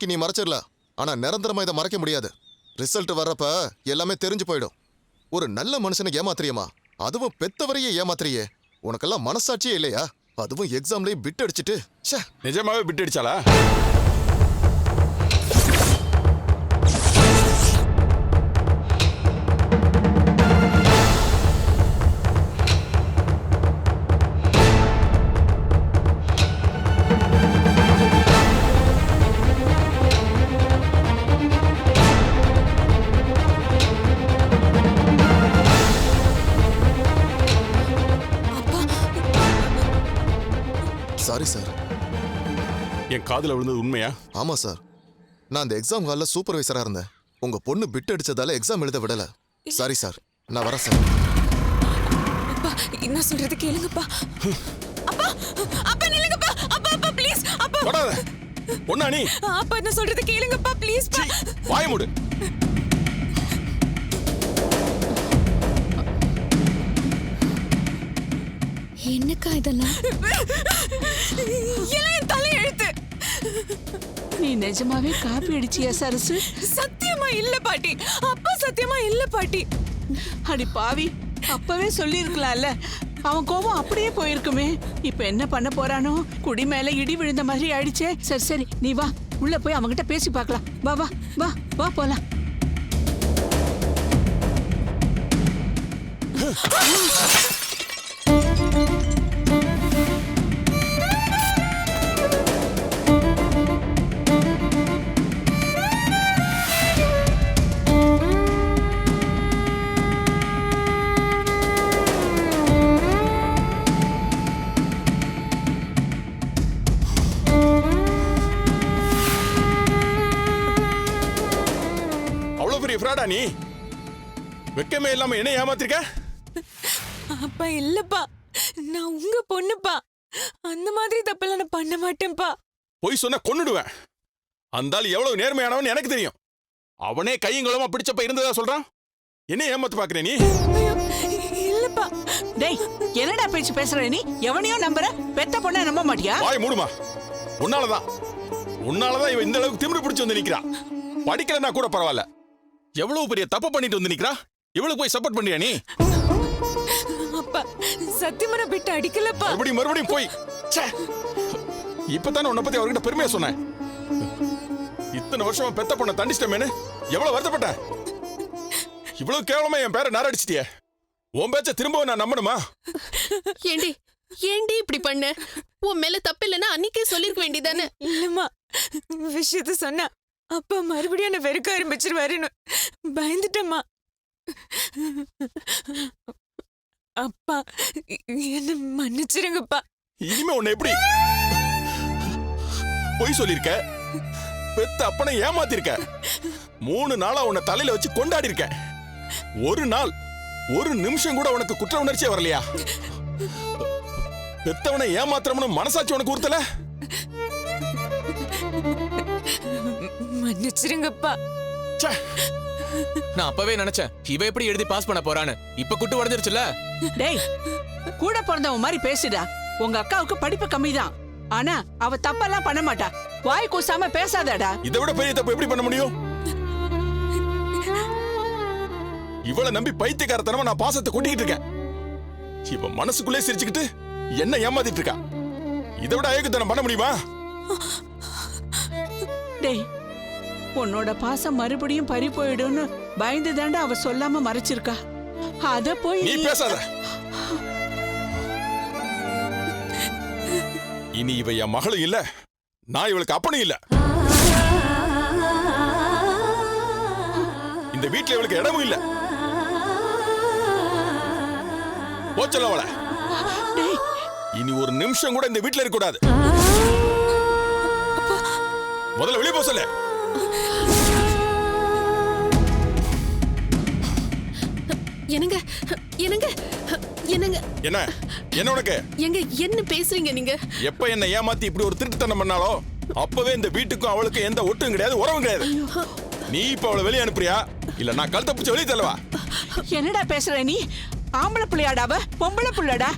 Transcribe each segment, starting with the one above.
நாளைக்கு நீ மறைச்சிடலாம் ஆனா நிரந்தரமா இதை மறைக்க முடியாது. ரிசல்ட் வர்றப்ப எல்லாமே தெரிஞ்சு போயிடும். ஒரு நல்ல மனுஷனை ஏமாத்திரியமா அதுவும் பெத்தவரையே ஏமாத்திரியே உனக்கெல்லாம் மனசாட்சியே இல்லையா? அதுவும் எக்ஸாம்லயும் பிட் அடிச்சிட்டு ச்சே. நிஜமாவே பிட் அடிச்சாலா என் காதுல விழுந்தது உண்மையா? ஆமா சார் நான் அந்த எக்ஸாம் ஹாலில் சூப்பர்வைசரா இருந்தேன். உங்க பொண்ணு பிட் அடிச்சதால எக்ஸாம் எழுத விடல. சாரி சார் நான் வரேன் சார் அப்பா என்ன சொல்றது கேளுங்கப்பா. அப்பா அப்பா நில்லுங்கப்பா. அப்பா அப்பா ப்ளீஸ் அப்பா. தொடாத பொண்ணா நீ அப்பா என்ன சொல்றது கேளுங்கப்பா ப்ளீஸ் பா. வாய மூடு. என்னக்கா இதெல்லாம்? நீ நிஜமாவே காப்பி அடிச்சியா சரசு? சத்தியமா இல்ல பாட்டி. அப்பா சத்தியமா இல்ல பாட்டி. அடி பாவி அப்பவே சொல்லியிருக்கலாம்ல. அவன் கோபம் அப்படியே போயிருக்குமே. இப்ப என்ன பண்ண போறானோ? குடி மேல இடி விழுந்த மாதிரி ஆயிடுச்சே. சரி சரி நீ வா. உள்ள போய் அவன்கிட்ட பேசி பார்க்கலாம். வா வா வா வா போலாம். அவ்வளவு ஃப்ராடா நீ? வெக்கமே இல்லாம என்ன ஏமாத்திருக்க? அப்பா இல்லப்பா. நான் உங்க பொண்ணுப்பா. அந்த மாதிரி தப்பெல்லாம் நான் பண்ண மாட்டேன்ப்பா. பொய் சொன்னா கொன்னுடுவேன். அந்த ஆள் எவ்வளவு நேர்மையானவன் எனக்கு தெரியும். அவனே கையங்களமா பிடிச்சப்ப இருந்ததா சொல்றான்? என்ன ஏமாத்து பாக்குற நீ? இல்லப்பா. டேய் என்னடா பேச்சு பேசுற நீ? எவனையோ நம்புற? பெத்த பொண்ணை நம்ப மாட்டியா? வாய் மூடுமா. உன்னாலதான். உன்னாலதான் இவன் இந்த அளவுக்கு திமிரு பிடிச்சு வந்து நிக்கிறா படிக்கலன்னா கூட பரவாயில்ல. எவ்வளவு பெரிய தப்பு பண்ணிட்டு வந்து நிக்கிறா? இவளுக்கு போய் சப்போர்ட் பண்றியா நீ? அப்பா சத்தியமா நான் விட்டு அடிக்கலப்பா. மறுபடியும் மறுபடியும் போய். ச்சே. இப்பதானே உன்னை பத்தி அவர்கிட்ட பெருமையா சொன்னேன். இத்தனை வருஷமா பெத்த பொண்ணை தண்டிச்சிட்டமேனு எவ்வளவு வருத்தப்பட்ட இவ்வளவு கேவலமா என் பேரை நாரடிச்சிட்டியே. உன் பேச்ச திரும்பவும் நான் நம்பணுமா? ஏண்டி ஏண்டி இப்படி பண்ண? உன் மேல தப்பு இல்லைன்னா அன்னைக்கே சொல்லிருக்க வேண்டியதானே இல்லம்மா விஷயத்த சொன்னா அப்பா மறுபடியும் என்ன வெறுக்க ஆரம்பிச்சிருவாருன்னு பயந்துட்டேம்மா. அப்பா என்ன மன்னிச்சிருங்கப்பா. இனிமே உன்னை எப்படி பொய் சொல்லிருக்க பெத்த அப்பனை ஏமாத்திருக்க? மூணு நாளா உன்னை தலையில வச்சு கொண்டாடி இருக்க ஒரு நாள் ஒரு நிமிஷம் கூட உனக்கு குற்ற உணர்ச்சியே வரலையா? பெத்தவனை ஏமாத்திரம்னு மனசாட்சி உனக்கு உறுத்தல? மன்னிச்சிருங்கப்பா. ச்சே. நான் அப்பவே நினைச்சேன். இவ எப்படி எழுதி பாஸ் பண்ண போறான்னு. இப்ப குட்டு உடஞ்சிருச்சுல. டேய் கூட பிறந்தவன் மாதிரி பேசுடா. உங்க அக்காவுக்கு படிப்பு கம்மிதான். ஆனா அவ தப்பெல்லாம் பண்ண மாட்டா. வாய் கூசாம பேசாதடா. இதை விட பெரிய தப்பு எப்படி பண்ண முடியும்? இவளை நம்பி பைத்தியக்காரத்தனமா நான் பாசத்தை கொட்டிக்கிட்டு இருக்கேன். இவ மனசுக்குள்ளே சிரிச்சுக்கிட்டு என்ன ஏமாத்திட்டு இருக்கா. இதை விட அயோக்கியத்தனம் பண்ண முடியுமா? டேய் உன்னோட பாசம் மறுபடியும் பறி போயிடும்னு பயந்து தாண்டா அவ சொல்லாம மறைச்சிருக்கா. அத போய் நீ பேசாத. இனி இவ என் மகளும் இல்ல. நான் இவளுக்கு அப்பனும் இல்ல. இந்த வீட்ல இவளுக்கு இடமும் இல்ல. போச்சல அவளை. இனி ஒரு நிமிஷம் கூட இந்த வீட்ல இருக்க கூடாது. முதல்ல வெளியே போக சொல்லு. என்னங்க? என்னங்க? என்னங்க? என்ன? என்ன உனக்கு? எங்க என்ன பேசுறீங்க நீங்க? எப்ப என்ன ஏமாத்தி இப்படி ஒரு திருட்டுத்தனம் பண்ணாலோ அப்பவே இந்த வீட்டுக்கும் அவளுக்கும் எந்த ஒட்டும் கிடையாது உறவும் கிடையாது. நீ இப்ப அவளை வெளியே அனுப்புறியா? இல்ல நான் கழுத்தை பிடிச்ச வெளியே தள்ளவா? என்னடா பேசுற நீ? ஆம்பளை புள்ளையாடா அவ பொம்பளை புள்ளடா?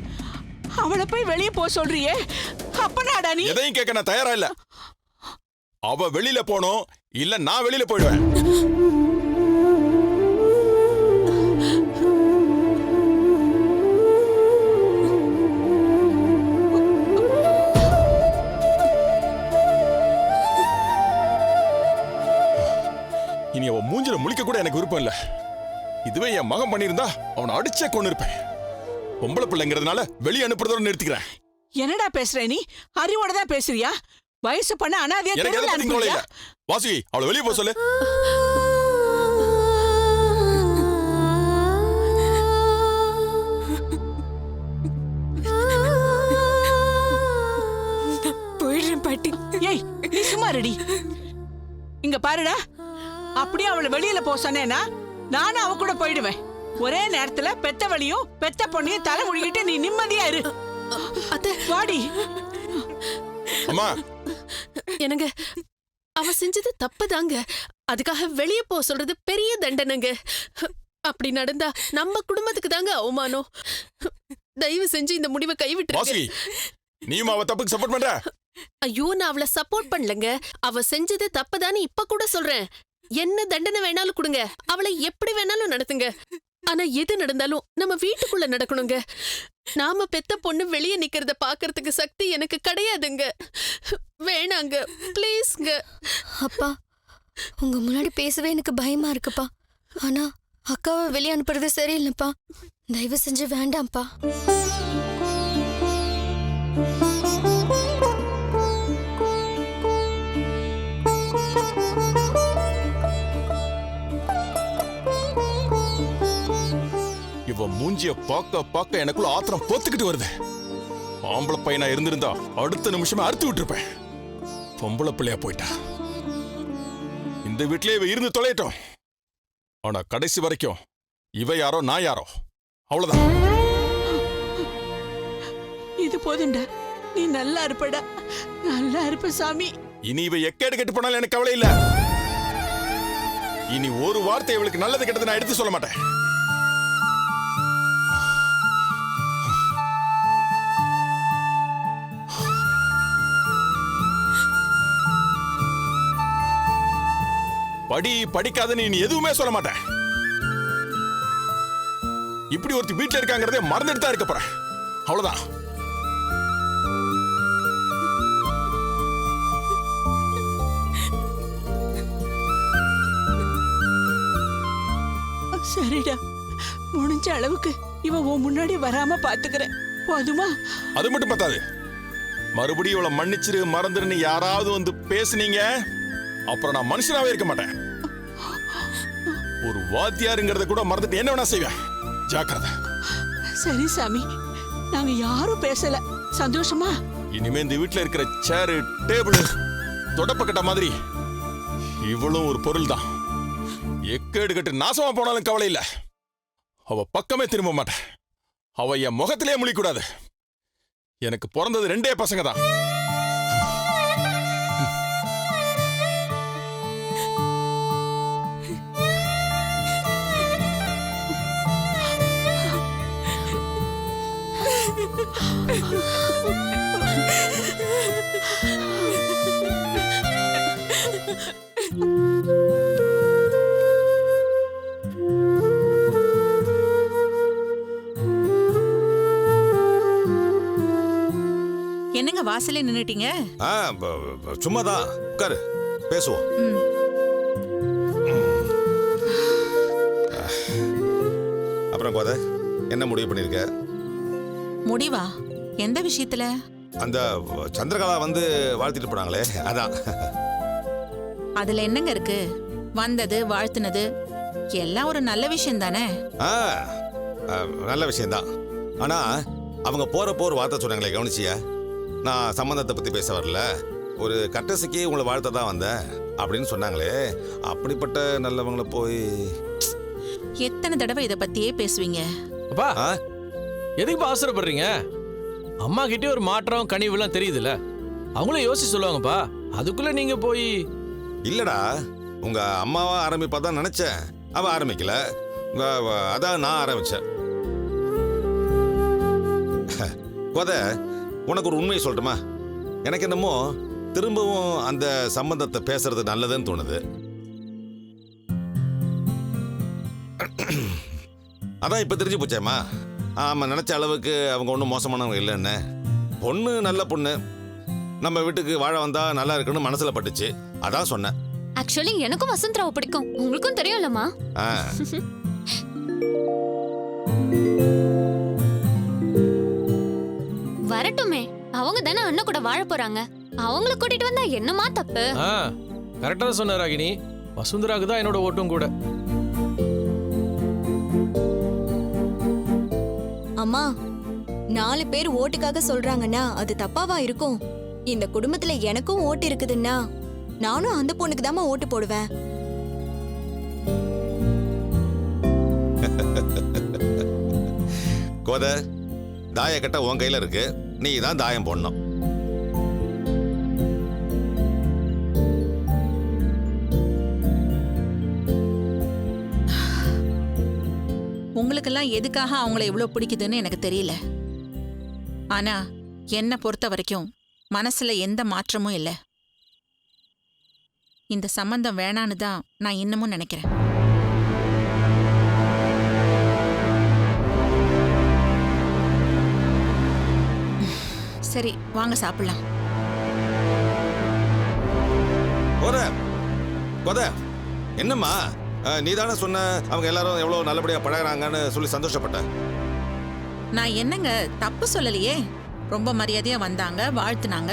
அவளை போய் வெளியே போ சொல்றியே. அப்பனாடா நீ? எதையும் கேட்க நான் தயாரா இல்ல. அவ வெளியில போனோம் இல்ல நான் வெளியில போயிடுவேன். மூஞ்சில முழிக்க கூட எனக்கு விருப்பம் இல்ல. இதுவே என் மகன் பண்ணியிருந்தா அவனை அடிச்சே கொண்டு இருப்பேன் பொம்பளை பிள்ளைங்கிறதுனால வெளியே அனுப்புறதோட நிறுத்திக்கிறேன். என்னடா பேசுற நீ? அறிவோட தான் பேசுறியா? வயசு பண்ண அனாதையா அனுப்புறியா இல்ல. வாசி அவளை வெளியே போக சொல்லு. போயிடுறேன் பாட்டி. ஏய் நீ சும்மா ரெடி இங்க பாருடா. அப்படியே அவளை வெளியில போ சொன்னேன்னா நானும் அவ கூட போயிடுவேன். ஒரே நேரத்துல பெத்த வழியும் பெத்த பொண்ணையும் தலை முழுகிட்டு நீ நிம்மதியா இரு. அத்தை. வாடி. அம்மா. என்னங்க அவ செஞ்சது தப்புதாங்க. அதுக்காக வெளியே போ சொல்றது பெரிய தண்டனைங்க. அப்படி நடந்தா நம்ம குடும்பத்துக்கு தாங்க அவமானம். தயவு செஞ்சு இந்த முடிவை கைவிட்டுருங்க. வாசி நீயும் அவ தப்புக்கு சப்போர்ட் பண்ற? ஐயோ நான் அவளை சப்போர்ட் பண்ணலங்க. அவ செஞ்சது தப்புதான்னு இப்ப கூட சொல்றேன். என்ன தண்டனை வேணாலும் கொடுங்க. அவளை எப்படி வேணாலும் நடத்துங்க. ஆனா எது நடந்தாலும் நம்ம வீட்டுக்குள்ள நடக்கணுங்க. நாம பெத்த பொண்ணு வெளியே நிக்கிறத பாக்குறதுக்கு சக்தி எனக்கு கிடையாதுங்க. வேணாங்க. ப்ளீஸ்ங்க. அப்பா உங்க முன்னாடி பேசவே எனக்கு பயமா இருக்குப்பா. ஆனா அக்காவை வெளியே அனுப்புறது சரியில்லைப்பா. தயவு செஞ்சு வேண்டாம்ப்பா. இவ மூஞ்சிய பார்க்க பார்க்க எனக்குள்ள ஆத்திரம் பொத்துக்கிட்டு வருது. ஆம்பளை பையனா இருந்திருந்தா அடுத்த நிமிஷமே அறுத்து விட்டுருப்பேன். பொம்பளை பிள்ளையா போயிட்டா. இந்த வீட்லயே இவ இருந்து தொலையட்டும். ஆனா கடைசி வரைக்கும் இவ யாரோ நான் யாரோ? அவ்வளவுதான். இது போதும்டா. நீ நல்லா இருப்படா. நல்லா இருப்ப சாமி. இனி இவ எக்கேடு கெட்டு போனாலும் எனக்கு கவலை இல்ல. இனி ஒரு வார்த்தை இவளுக்கு நல்லது கெட்டது நான் எடுத்து சொல்ல மாட்டேன். படி படிக்காதன்னு நீ எதுவுமே சொல்ல மாட்டேன். இப்படி ஒருத்தி வீட்டுல இருக்காங்கிறதே மறந்துட்டு தான் இருக்க போறேன். அவ்வளவுதான். சரிடா. முடிஞ்ச அளவுக்கு இவ உன் முன்னாடி வராம பாத்துக்கிறேன். போதுமா? அது மட்டும் பத்தாது. மறுபடியும் இவளை மன்னிச்சிரு மறந்துருன்னு யாராவது வந்து பேசுனீங்க அப்புறம் நான் மனுஷனாவே இருக்க மாட்டேன். ஒரு வாத்தியாருங்கிறத கூட மறந்துட்டு என்ன வேணா செய்வேன். ஜாக்கிரதை. சரி சாமி. நாங்க யாரும் பேசல. சந்தோஷமா? இனிமே இந்த வீட்ல இருக்கிற சேரு டேபிள் தொடப்பக்கட்ட மாதிரி இவளும் ஒரு பொருள் தான் எக்கேடு கட்டு நாசமா போனாலும் கவலை இல்ல. அவ பக்கமே திரும்ப மாட்டேன் அவ என் முகத்திலே முழிக்கூடாது. எனக்கு பிறந்தது ரெண்டே பசங்க தான் என்னங்க வாசல்ல நின்னுட்டீங்க? ஆ சும்மா தான் உட்காரு. பேசுவோம். அப்புறம் கோத என்ன முடிவு பண்ணிருக்க முடிவா? எந்த விஷயத்துல? அந்த சந்திரகலா வந்து வாழ்த்திட்டு போனாங்களே அதான். அதுல என்னங்க இருக்கு? வந்தது வாழ்த்துனது எல்லாம் ஒரு நல்ல விஷயம் தானே? நல்ல விஷயம்தான் ஆனா அவங்க போறப்போ ஒரு வார்த்தை சொன்னாங்களே கவனிச்சியா? நான் சம்மந்தத்தை பத்தி பேச வரல. ஒரு கட்டசிக்கு உங்களை வாழ்த்த தான் வந்தேன் அப்படின்னு சொன்னாங்களே அப்படிப்பட்ட நல்லவங்கள போய். எத்தனை தடவை இத பத்தியே பேசுவீங்க? அப்பா ஆ? எதுக்கு அவசரப்படுறீங்க? அம்மா கிட்டே ஒரு மாற்றம் கனிவுலாம் தெரியுதுல்ல? அவங்களும் யோசிச்சு சொல்லுவாங்கப்பா. அதுக்குள்ள நீங்க போய் இல்லடா உங்க அம்மாவா ஆரம்பிப்பா தான் நினைச்சேன். அவ ஆரம்பிக்கல. அதான் நான் ஆரம்பிச்சேன். கொத உனக்கு ஒரு உண்மையை சொல்லட்டுமா? எனக்கு என்னமோ திரும்பவும் அந்த சம்பந்தத்தை பேசுறது நல்லதுன்னு தோணுது. அதான் இப்போ தெரிஞ்சு போச்சேம்மா. ஆமாம் நினச்ச அளவுக்கு அவங்க ஒன்றும் மோசமானவங்க இல்லைன்னு. பொண்ணு நல்ல பொண்ணு. நம்ம வீட்டுக்கு வாழ வந்தா நல்லா இருக்குன்னு மனசுல பட்டுச்சு. அதான் சொன்னேன். ஆக்சுவலி எனக்கும் வசந்தராவை பிடிக்கும். உங்களுக்கும் தெரியும்லம்மா. வரட்டுமே. அவங்க தானே அண்ணன் கூட வாழ போறாங்க. அவங்கள கூட்டிட்டு வந்தா என்னமா தப்பு? தான் சொன்ன ராகினி. வசுந்தராக்கு தான் என்னோட ஓட்டும் கூட. அம்மா நாலு பேர் ஓட்டுக்காக சொல்றாங்கன்னா அது தப்பாவா இருக்கும். இந்த குடும்பத்துல எனக்கும் ஓட்டு இருக்குதுன்னா நானும் அந்த பொண்ணுக்கு தாம்மா ஓட்டு போடுவேன். கோத தாயக்கட்டை உன் கையில இருக்கு. நீ தான் தாயம் போடணும். உங்களுக்கெல்லாம் எதுக்காக அவங்கள இவ்வளோ பிடிக்குதுன்னு எனக்கு தெரியல. ஆனா என்னை பொறுத்த வரைக்கும் மனசுல எந்த மாற்றமும் இல்லை. இந்த சம்பந்தம் வேணான்னு தான் நான் இன்னமும் நினைக்கிறேன். சரி வாங்க சாப்பிடலாம். என்னம்மா? நீ தானே சொன்ன அவங்க எல்லாரும் எவ்வளோ நல்லபடியாக பழகுறாங்கன்னு சொல்லி சந்தோஷப்பட்டேன் நான் என்னங்க தப்பு சொல்லலையே? ரொம்ப மரியாதையா வந்தாங்க வாழ்த்துனாங்க.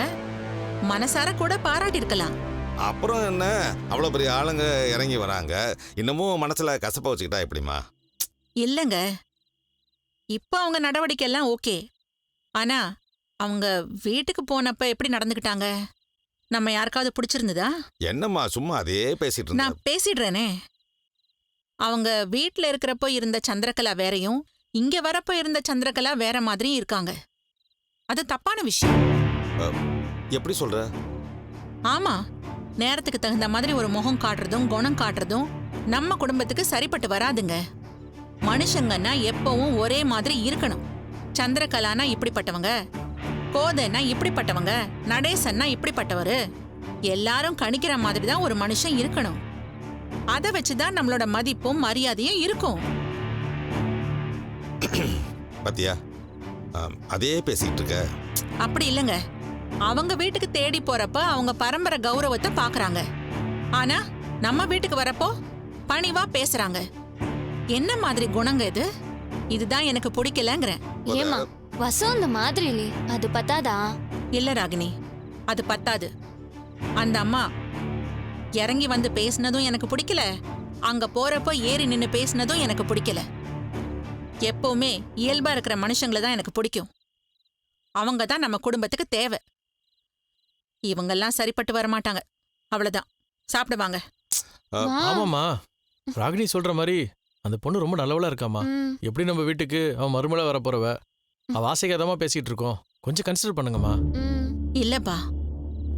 மனசார கூட பாராட்டியிருக்கலாம். அப்புறம் என்ன? அவ்வளோ பெரிய ஆளுங்க இறங்கி வராங்க. இன்னமும் மனசுல கசப்பை வச்சுக்கிட்டா எப்படிம்மா? இல்லைங்க. இப்போ அவங்க நடவடிக்கை எல்லாம் ஓகே. ஆனா அவங்க வீட்டுக்கு போனப்ப எப்படி நடந்துக்கிட்டாங்க? நம்ம யாருக்காவது பிடிச்சிருந்ததா? என்னம்மா சும்மா அதே பேசிட்டு நான் பேசிடுறேனே. அவங்க வீட்ல இருக்கிறப்போ இருந்த சந்திரகலா வேறையும் இங்க வரப்போ இருந்த சந்திரகலா வேற மாதிரியும் இருக்காங்க. அது தப்பான விஷயம். எப்படி சொல்ற? ஆமா நேரத்துக்கு தகுந்த மாதிரி ஒரு முகம் காட்டுறதும் குணம் காட்டுறதும் நம்ம குடும்பத்துக்கு சரிப்பட்டு வராதுங்க. மனுஷங்கன்னா எப்பவும் ஒரே மாதிரி இருக்கணும். சந்திரகலானா இப்படிப்பட்டவங்க கோதைன்னா இப்படிப்பட்டவங்க நடேசன்னா இப்படிப்பட்டவரு எல்லாரும் கணிக்கிற மாதிரி தான் ஒரு மனுஷன் இருக்கணும். அதை வச்சுதான் நம்மளோட மதிப்பும் மரியாதையும் இருக்கும். பத்தியா? அதே பேசிட்டு இருக்க. அப்படி இல்லைங்க. அவங்க வீட்டுக்கு தேடி போறப்ப அவங்க பரம்பரை கௌரவத்தை பாக்குறாங்க. ஆனா நம்ம வீட்டுக்கு வரப்போ பணிவா பேசுறாங்க. என்ன மாதிரி குணங்க இது? இதுதான் எனக்கு பிடிக்கலங்கிறேன். ஏமா வசம் அந்த மாதிரி இல்லையே அது பத்தாதா? இல்ல ராகினி. அது பத்தாது. அந்த அம்மா இறங்கி வந்து பேசினதும் எனக்கு பிடிக்கல. அங்க போறப்ப ஏறி நின்னு பேசினதும் எனக்கு பிடிக்கல. எப்பவுமே இயல்பா இருக்கிற மனுஷங்களை தான் எனக்கு பிடிக்கும். அவங்க தான் நம்ம குடும்பத்துக்கு தேவை. இவங்கெல்லாம் சரிப்பட்டு வர மாட்டாங்க அவ்வளவுதான் சாப்பிடுவாங்க ஆமாம்மா. ராகினி சொல்ற மாதிரி அந்த பொண்ணு ரொம்ப நல்லவளா இருக்காமா எப்படி நம்ம வீட்டுக்கு அவன் மறுமலை வர போறவ அவ ஆசைக்காதமா பேசிட்டு இருக்கோம். கொஞ்சம் கன்சிடர் பண்ணுங்கம்மா. இல்லப்பா.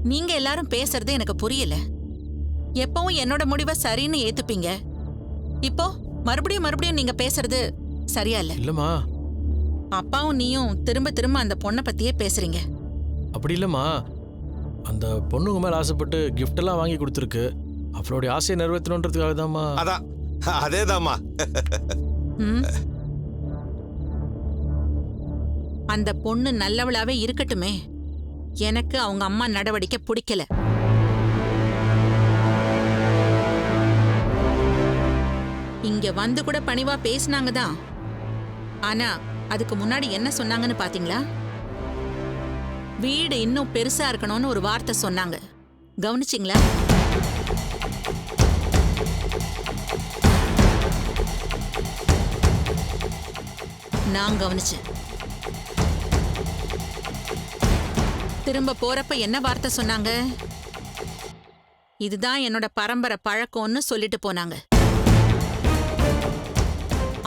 நீங்க எல்லாரும் பேசுறது எனக்கு புரியல. எப்பவும் என்னோட முடிவை சரின்னு ஏத்துப்பீங்க. இப்போ மறுபடியும் மறுபடியும் நீங்க பேசுறது சரியா இல்ல? இல்லம்மா. அப்பாவும் நீயும் திரும்ப திரும்ப அந்த பொண்ணை பத்தியே பேசுறீங்க. அப்படி இல்லம்மா. அந்த பொண்ணு உங்க மேல ஆசைப்பட்டு gift எல்லாம் வாங்கி கொடுத்துருக்கு. அவளுடைய ஆசையை நிறைவேற்றணுன்றதுக்காக தான்மா. அதான் அதேதாம்மா. ம்? அந்த பொண்ணு நல்லவளாவே இருக்கட்டுமே. எனக்கு அவங்க அம்மா நடவடிக்கை பிடிக்கல. இங்க வந்து கூட பணிவா பேசினாங்க தான் ஆனா அதுக்கு முன்னாடி என்ன சொன்னாங்கன்னு பாத்தீங்களா? வீடு இன்னும் பெருசா இருக்கணும்னு ஒரு வார்த்தை சொன்னாங்க. கவனிச்சிங்களா? நான் கவனிச்சேன். திரும்ப போறப்ப என்ன வார்த்தை சொன்னாங்க? இதுதான் என்னோட பரம்பரை பழக்கம்னு சொல்லிட்டு போனாங்க.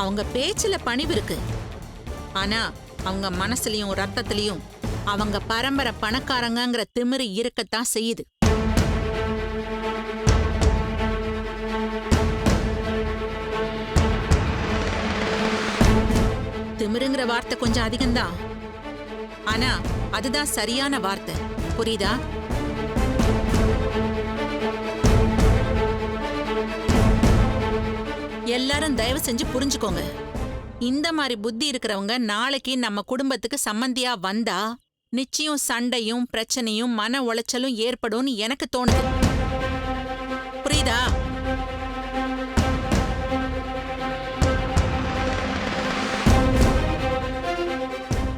அவங்க பேச்சுல பணிவு இருக்கு. ஆனா அவங்க மனசுலயும் ரத்தத்திலையும் அவங்க பரம்பரை பணக்காரங்கிற திமிரு இருக்கத்தான் செய்யுது. திமிருங்கிற வார்த்தை கொஞ்சம் அதிகம்தான். ஆனா அதுதான் சரியான வார்த்தை. புரியுதா? எல்லாரும் தயவு செஞ்சு புரிஞ்சுக்கோங்க. இந்த மாதிரி புத்தி இருக்கிறவங்க நாளைக்கு நம்ம குடும்பத்துக்கு சம்மந்தியா வந்தா நிச்சயம் சண்டையும் பிரச்சனையும் மன உளைச்சலும் ஏற்படும்னு எனக்கு தோணுது. புரியுதா?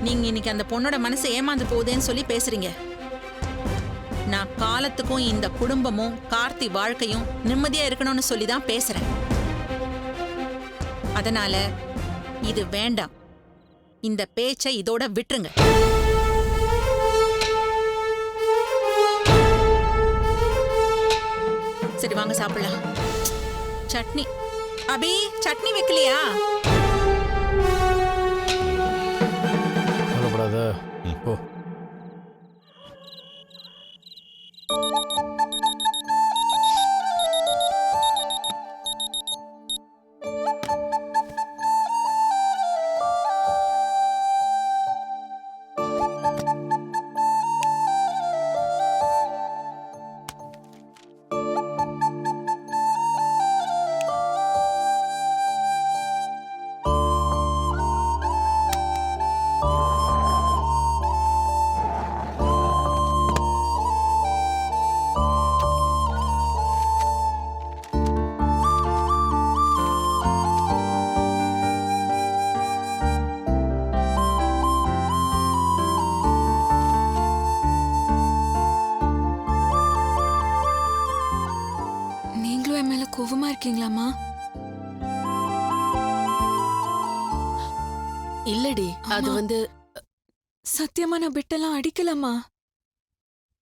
நீங்க இன்னைக்கு அந்த பொண்ணோட மனசு ஏமாந்து போகுதேன்னு சொல்லி பேசுறீங்க. நான் காலத்துக்கும் இந்த குடும்பமும் கார்த்தி வாழ்க்கையும் நிம்மதியா இருக்கணும்னு சொல்லி தான் பேசுறேன். அதனால இது வேண்டாம். இந்த பேச்சை இதோட விட்டுருங்க. சரி வாங்க சாப்பிடலாம். சட்னி. அபி சட்னி வைக்கலையா? கவலைப்படாத. ஓ இருக்கீங்களாமா இல்லடி அது. வந்து சத்தியமா நான் பிட்டெல்லாம் அடிக்கலம்மா.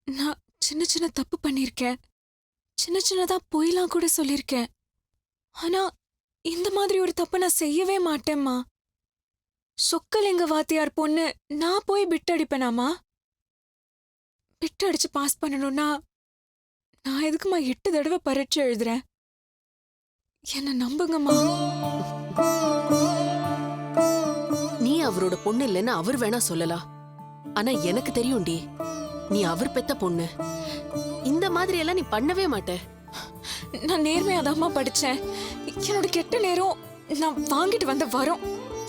நான் சின்ன சின்ன தப்பு பண்ணிருக்கேன் சின்ன சின்னதா பொய்லாம் கூட சொல்லிருக்கேன் ஆனா இந்த மாதிரி ஒரு தப்பு நான் செய்யவே மாட்டேம்மா. சொக்கல் எங்க வாத்தியார் பொண்ணு நான் போய் பிட் அடிப்பேனாமா பிட் அடிச்சு பாஸ் பண்ணணும்னா நான் எதுக்குமா எட்டு தடவை பரீட்சை எழுதுறேன்? என்ன நம்புங்கம்மா. நீ அவரோட பொண்ணு இல்லைன்னு அவர் வேணா சொல்லலாம் ஆனா எனக்கு தெரியும்டி நீ அவர் பெத்த பொண்ணு. இந்த மாதிரி எல்லாம் நீ பண்ணவே மாட்ட. நான் நேர்மையாதாம்மா படிச்சேன். என்னோட கெட்ட நேரம் நான் வாங்கிட்டு வந்த வரம்.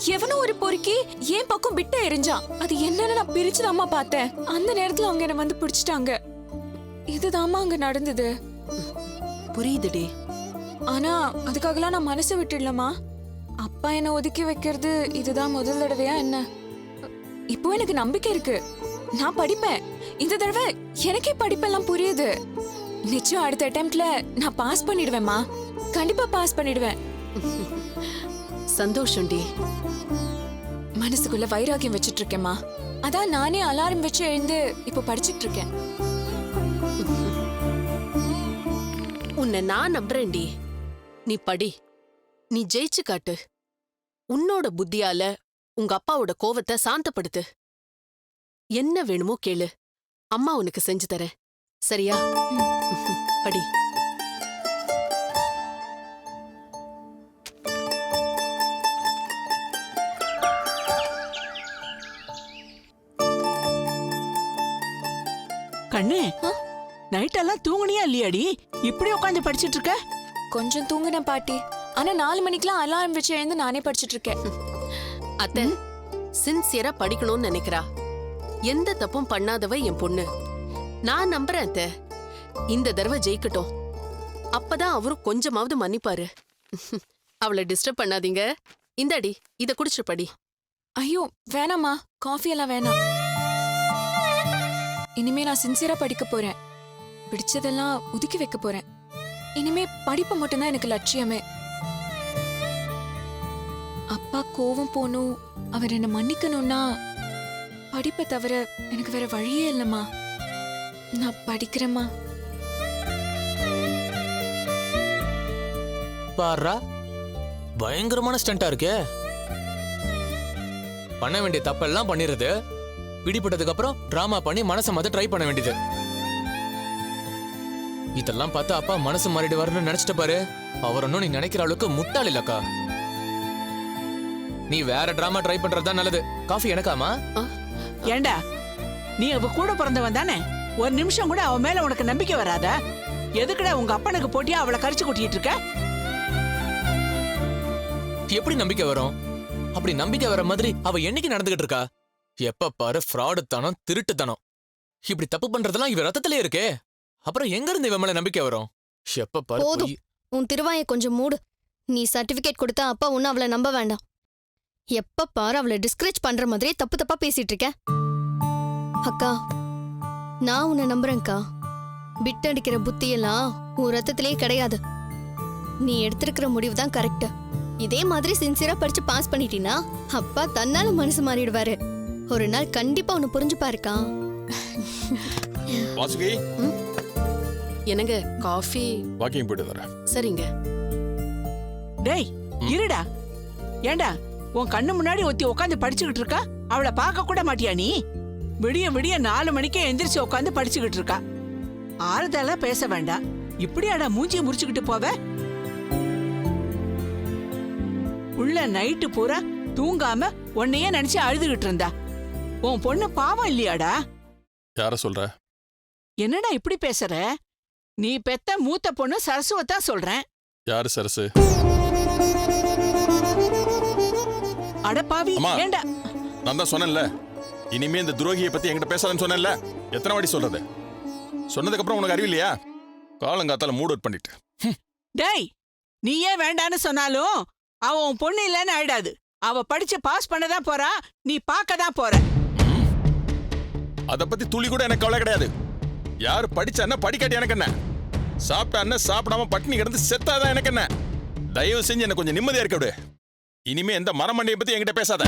எவனோ ஒரு பொறுக்கி என் பக்கம் விட்ட எரிஞ்சான் அது என்னன்னு நான் பிரிச்சுதாம்மா பார்த்தேன். அந்த நேரத்துல அவங்க என்ன வந்து பிடிச்சிட்டாங்க. இதுதாம்மா அங்க நடந்தது. புரியுதுடி. ஆனா அதுக்காகலாம் நான் மனசு விட்டுடலமா? அப்பா என்ன ஒதுக்கி வைக்கிறது இதுதான் முதல் தடவையா என்ன? இப்போ எனக்கு நம்பிக்கை இருக்கு. நான் படிப்பேன். இந்த தடவை எனக்கே படிப்பெல்லாம் புரியுது. நிச்சயம் அடுத்த அட்டெம்ப்ட்ல நான் பாஸ் பண்ணிடுவேம்மா. கண்டிப்பா பாஸ் பண்ணிடுவேன். சந்தோஷம்டி மனசுக்குள்ள வைராகியம் வச்சிட்டு இருக்கேம்மா அதான் நானே அலாரம் வச்சு எழுந்து இப்போ படிச்சிட்டு இருக்கேன் உன்னை நான் நம்புறேன்டி நீ படி. நீ ஜெயிச்சு காட்டு. உன்னோட புத்தியால உங்க அப்பாவோட கோவத்தை சாந்தப்படுத்து. என்ன வேணுமோ கேளு. அம்மா உனக்கு செஞ்சு தரேன். சரியா? படி. கண்ணு நைட்டெல்லாம் தூங்குனியா இல்லையாடி? இப்படி உட்காந்து படிச்சிட்டு இருக்க? கொஞ்சம் தூங்குனேன் பாட்டி. ஆனா நாலு மணிக்கெல்லாம் அலாரம் வச்சு எழுந்து நானே படிச்சிட்டு இருக்கேன் அத்தை சின்சியரா படிக்கணும்னு நினைக்கிறா. எந்த தப்பும் பண்ணாதவ என் பொண்ணு. நான் நம்புறேன் அத்தை. இந்த தடவை ஜெயிக்கட்டும். அப்பதான் அவரும் கொஞ்சமாவது மன்னிப்பாரு. அவளை டிஸ்டர்ப் பண்ணாதீங்க. இந்தாடி இத குடிச்சு படி. ஐயோ வேணாம்மா. காஃபி எல்லாம் வேணாம். இனிமே நான் சின்சியரா படிக்க போறேன். பிடிச்சதெல்லாம் ஒதுக்கி வைக்க போறேன். இனிமே படிப்பு மட்டும்தான் எனக்கு லட்சியமே. அப்பா கோவம் போகணும் அவர் என்ன மன்னிக்கணும்னா படிப்பை தவிர எனக்கு வேற வழியே இல்லைம்மா. நான் படிக்கிறேம்மா. பாரா பயங்கரமான ஸ்டண்டா இருக்கே. பண்ண வேண்டிய தப்பெல்லாம் பண்ணிருது பிடிபட்டதுக்கு அப்புறம் டிராமா பண்ணி மனசை மத ட்ரை பண்ண வேண்டியது. இதெல்லாம் பார்த்து அப்பா மனசு மாறிடுவாருன்னு நினைச்சிட்ட பாரு. அவர் ஒன்னும் நீ நினைக்கிற அளவுக்கு முட்டாள் இல்லக்கா. நீ வேற டிராமா ட்ரை பண்றதுதான் நல்லது. காஃபி எனக்காமா ஏண்டா? நீ அவ கூட பிறந்தவன் தானே? ஒரு நிமிஷம் கூட அவ மேல உனக்கு நம்பிக்கை வராதா? எதுக்குடா உங்க அப்பனுக்கு போட்டியா அவளை கரிச்சு கொட்டிட்டு இருக்க? எப்படி நம்பிக்கை வரும்? அப்படி நம்பிக்கை வர மாதிரி அவ என்னைக்கு நடந்துகிட்டு இருக்கா? எப்ப பாரு ஃப்ராடுத்தனம் திருட்டுத்தனம் இப்படி தப்பு பண்றதெல்லாம் இவ ரத்தத்திலே இருக்கே. அப்புறம் எங்க இருந்து இவன் மேல நம்பிக்கை வரும்? எப்ப பாரு போதும். பொய். உன் திருவாயை கொஞ்சம் மூடு. நீ சர்டிபிகேட் கொடுத்தா அப்பா ஒன்னும் அவளை நம்ப வேண்டாம். எப்ப பாரு அவளை டிஸ்கரேஜ் பண்ற மாதிரியே தப்பு தப்பா பேசிட்டு இருக்க. அக்கா நான் உன்னை நம்புறேன்க்கா. பிட் அடிக்கிற புத்தியெல்லாம் உன் ரத்தத்திலே கிடையாது. நீ எடுத்திருக்கிற முடிவு தான் கரெக்ட் இதே மாதிரி சின்சியரா படிச்சு பாஸ் பண்ணிட்டீனா அப்பா தன்னால மனசு மாறிடுவாரு. ஒரு நாள் கண்டிப்பா உன்னை புரிஞ்சுப்பாருக்கா. வாசுகி. என்னங்க காஃபி? வாக்கிங் போயிட்டு வரேன். சரிங்க. டேய் இருடா. ஏண்டா உன் கண்ணு முன்னாடி ஒத்தி உட்காந்து படிச்சுக்கிட்டு இருக்கா? அவளை பார்க்க கூட மாட்டியா நீ? விடிய விடிய நாலு மணிக்கே எந்திரிச்சு உட்காந்து படிச்சுக்கிட்டு இருக்கா. ஆறுதலா பேச வேண்டாம். இப்படியாடா மூஞ்சிய முறிச்சுக்கிட்டு போவ? உள்ள நைட்டு பூரா தூங்காம உன்னையே நினைச்சு அழுதுகிட்டு இருந்தா. உன் பொண்ணு பாவம் இல்லையாடா? யார சொல்ற? என்னடா இப்படி பேசுற? நீ பெத்த மூத்த பொண்ணு சரசுவத்தான் சொல்றேன். யாரு சரசு? அட பாவி அம்மா. ஏண்டா? நான் தான் சொன்னேன்ல இனிமே இந்த துரோகியை பத்தி என்கிட்ட பேசாதன்னு சொன்னேன்ல எத்தனை வாட்டி சொல்றது? சொன்னதுக்கு அப்புறம் உனக்கு அறிவில்லையா காலங்காத்தால மூட் அவுட் பண்ணிட்டு. டேய் நீ ஏன் வேண்டான்னு சொன்னாலும் அவ உன் பொண்ணு இல்லைன்னு ஆயிடாது. அவ படிச்சு பாஸ் பண்ண தான் போறா நீ பார்க்க தான் போற. அத பத்தி துளி கூட எனக்கு கவலை கிடையாது. யார் படிச்சான்னா படிக்காட்டி எனக்கு என்ன? சாப்பிட்டான்னா சாப்பிடாம பட்டினி கிடந்து செத்தாதான் எனக்கு என்ன? தயவு செஞ்சு எனக்கு கொஞ்சம் நிம்மதியா இருக்க விடு. இனிமே எந்த மரமண்டையை பத்தி என்கிட்ட பேசாத.